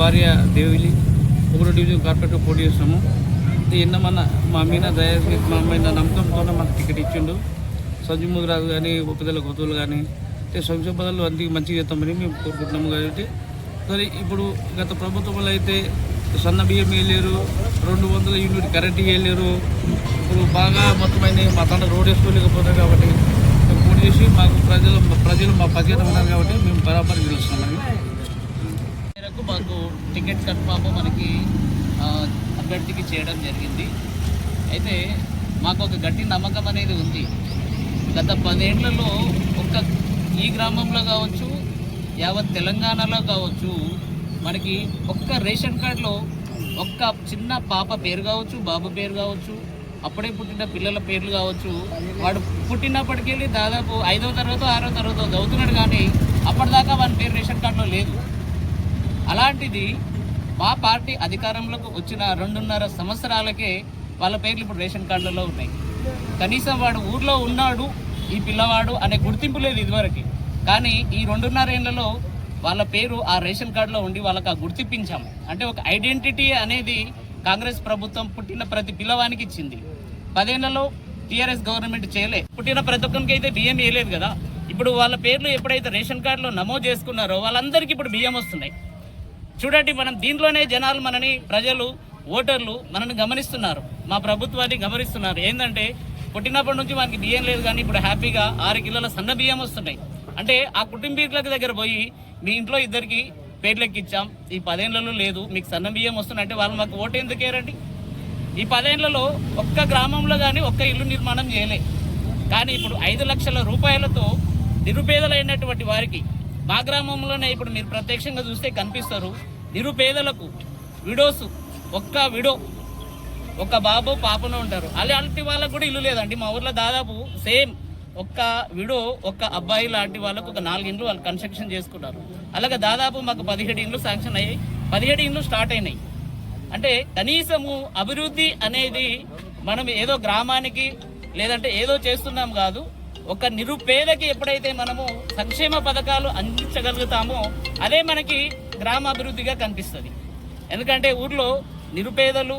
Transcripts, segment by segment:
భార్య దేవిలి ఒకటో division corporator పోటీ చేస్తున్నాము. ఇది మన మా మీద దయ మా మీద నమ్మకంతో మనకు టికెట్ ఇచ్చిండు. సంజు రాజు కానీ ఉపదల గోతులు కానీ అంటే సంక్షేమ పదాలు అన్ని మంచిగా చేస్తామని మేము కోరుకుంటున్నాము కాబట్టి. సరే ఇప్పుడు గత ప్రభుత్వంలో అయితే సన్న బియ్యం వేయలేరు రెండు వందల యూనిట్ కరెంట్ వేయలేరు. ఇప్పుడు బాగా మొత్తమైన మా తండ్రి రోడ్ వేసుకోలేకపోతారు కాబట్టి మేము పోటీ చేసి మాకు ప్రజలు ప్రజలు మా పచ్చట ఉన్నారు కాబట్టి మేము బరాబర్ గెలుస్తున్నాము. మాకు టికెట్ కన్ఫామ్ మనకి అభ్యర్థికి చేయడం జరిగింది. అయితే మాకు ఒక గట్టి నమ్మకం అనేది ఉంది. గత పదేళ్ళలో ఒక్క ఈ గ్రామంలో కావచ్చు యావత్ తెలంగాణలో కావచ్చు మనకి ఒక్క రేషన్ కార్డులో ఒక్క చిన్న పాప పేరు కావచ్చు బాబు పేరు కావచ్చు అప్పుడే పుట్టిన పిల్లల పేర్లు కావచ్చు వాడు పుట్టినప్పటికెళ్ళి దాదాపు ఐదవ తరగతి ఆరో తరగతి చదువుతున్నాడు కానీ అప్పటిదాకా వాని పేరు రేషన్ కార్డులో లేదు. అలాంటిది మా పార్టీ అధికారంలోకి వచ్చిన రెండున్నర సంవత్సరాలకే వాళ్ళ పేర్లు ఇప్పుడు రేషన్ కార్డులలో ఉన్నాయి. కనీసం వాడు ఊర్లో ఉన్నాడు ఈ పిల్లవాడు అనే గుర్తింపు లేదు ఇదివరకు. కానీ ఈ రెండున్నర ఏళ్ళలో వాళ్ళ పేరు ఆ రేషన్ కార్డులో ఉండి వాళ్ళకి ఆ గుర్తింపించాము అంటే ఒక ఐడెంటిటీ అనేది కాంగ్రెస్ ప్రభుత్వం పుట్టిన ప్రతి పిల్లవానికి ఇచ్చింది. పదేళ్ళలో టీఆర్ఎస్ గవర్నమెంట్ చేయలే. పుట్టిన ప్రతి ఒక్కరికి అయితే బియ్యం వేయలేదు కదా. ఇప్పుడు వాళ్ళ పేర్లు ఎప్పుడైతే రేషన్ కార్డులో నమోదు చేసుకున్నారో వాళ్ళందరికీ ఇప్పుడు బియ్యం వస్తున్నాయి. చూడండి మనం దీంట్లోనే జనాలు మనని ప్రజలు ఓటర్లు మనని గమనిస్తున్నారు. మా ప్రభుత్వాన్ని గమనిస్తున్నారు. ఏంటంటే పుట్టినప్పటి నుంచి మనకి బియ్యం లేదు కానీ ఇప్పుడు హ్యాపీగా ఆరు కిలోల సన్న బియ్యం వస్తున్నాయి. అంటే ఆ కుటుంబీకుల దగ్గర పోయి మీ ఇంట్లో ఇద్దరికి పేర్లెక్కి ఇచ్చాం ఈ పదేళ్ళలో లేదు మీకు సన్న బియ్యం వస్తున్నాయి అంటే వాళ్ళు మాకు ఓటు ఎందుకు వేరండి ఈ పదేళ్ళలో ఒక్క గ్రామంలో కానీ ఒక్క ఇల్లు నిర్మాణం చేయలే. కానీ ఇప్పుడు ఐదు లక్షల రూపాయలతో నిరుపేదలైనటువంటి వారికి మా గ్రామంలోనే ఇప్పుడు మీరు ప్రత్యక్షంగా చూస్తే కనిపిస్తారు. నిరుపేదలకు విడోస్ ఒక్క విడో ఒక బాబు పాపను ఉంటారు. అలాంటి వాళ్ళకు కూడా ఇల్లు లేదండి. మా ఊర్లో దాదాపు సేమ్ ఒక్క విడో ఒక్క అబ్బాయి లాంటి వాళ్ళకు ఒక నాలుగు ఇండ్లు వాళ్ళు కన్స్ట్రక్షన్ చేసుకున్నారు. అలాగే దాదాపు మాకు పదిహేడు ఇండ్లు శాంక్షన్ అయ్యాయి. పదిహేడు ఇండ్లు స్టార్ట్ అయినాయి. అంటే కనీసము అభివృద్ధి అనేది మనం ఏదో గ్రామానికి లేదంటే ఏదో చేస్తున్నాం కాదు. ఒక నిరుపేదకి ఎప్పుడైతే మనము సంక్షేమ పథకాలు అందించగలుగుతామో అదే మనకి గ్రామాభివృద్ధిగా కనిపిస్తుంది. ఎందుకంటే ఊర్లో నిరుపేదలు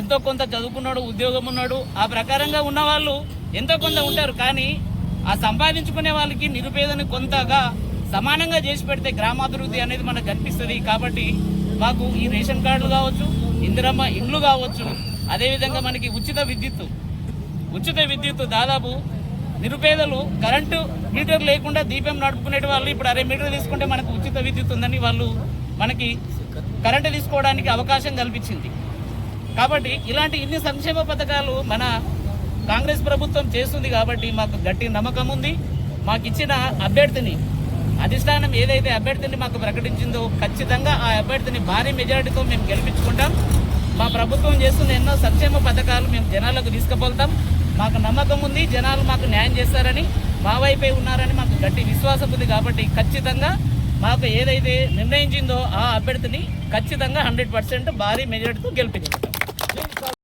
ఎంతో కొంత చదువుకున్నాడు ఉద్యోగం ఉన్నాడు ఆ ప్రకారంగా ఉన్నవాళ్ళు ఎంతో కొంత ఉంటారు. కానీ ఆ సంపాదించుకునే వాళ్ళకి నిరుపేదని కొంతగా సమానంగా చేసి పెడితే గ్రామాభివృద్ధి అనేది మనకు కనిపిస్తుంది. కాబట్టి మాకు ఈ రేషన్ కార్డులు కావచ్చు ఇందిరమ్మ ఇండ్లు కావచ్చు అదేవిధంగా మనకి ఉచిత విద్యుత్ ఉచిత విద్యుత్ దాదాపు నిరుపేదలు కరెంటు మీటర్ లేకుండా దీపం నడుపుకునే వాళ్ళు ఇప్పుడు అరే మీటర్ తీసుకుంటే మనకు ఉచిత విద్యుత్ ఉందని వాళ్ళు మనకి కరెంటు తీసుకోవడానికి అవకాశం కల్పించింది. కాబట్టి ఇలాంటి ఇన్ని సంక్షేమ పథకాలు మన కాంగ్రెస్ ప్రభుత్వం చేస్తుంది కాబట్టి మాకు గట్టి నమ్మకం ఉంది. మాకు ఇచ్చిన అభ్యర్థిని అధిష్టానం ఏదైతే అభ్యర్థిని మాకు ప్రకటించిందో ఖచ్చితంగా ఆ అభ్యర్థిని భారీ మెజారిటీతో మేము గెలిపించుకుంటాం. మా ప్రభుత్వం చేస్తున్న ఎన్నో సంక్షేమ పథకాలు మేము జనాలకు తీసుకుపోతాం. మాకు నమ్మకం ఉంది జనాలు మాకు న్యాయం చేస్తారని మా వైపే ఉన్నారని మాకు గట్టి విశ్వాసం ఉంది కాబట్టి ఖచ్చితంగా మాకు ఏదైతే నిర్ణయించిందో ఆ అభ్యర్థిని ఖచ్చితంగా హండ్రెడ్ పర్సెంట్ భారీ మెజార్టీతో గెలిపించుకుంటాం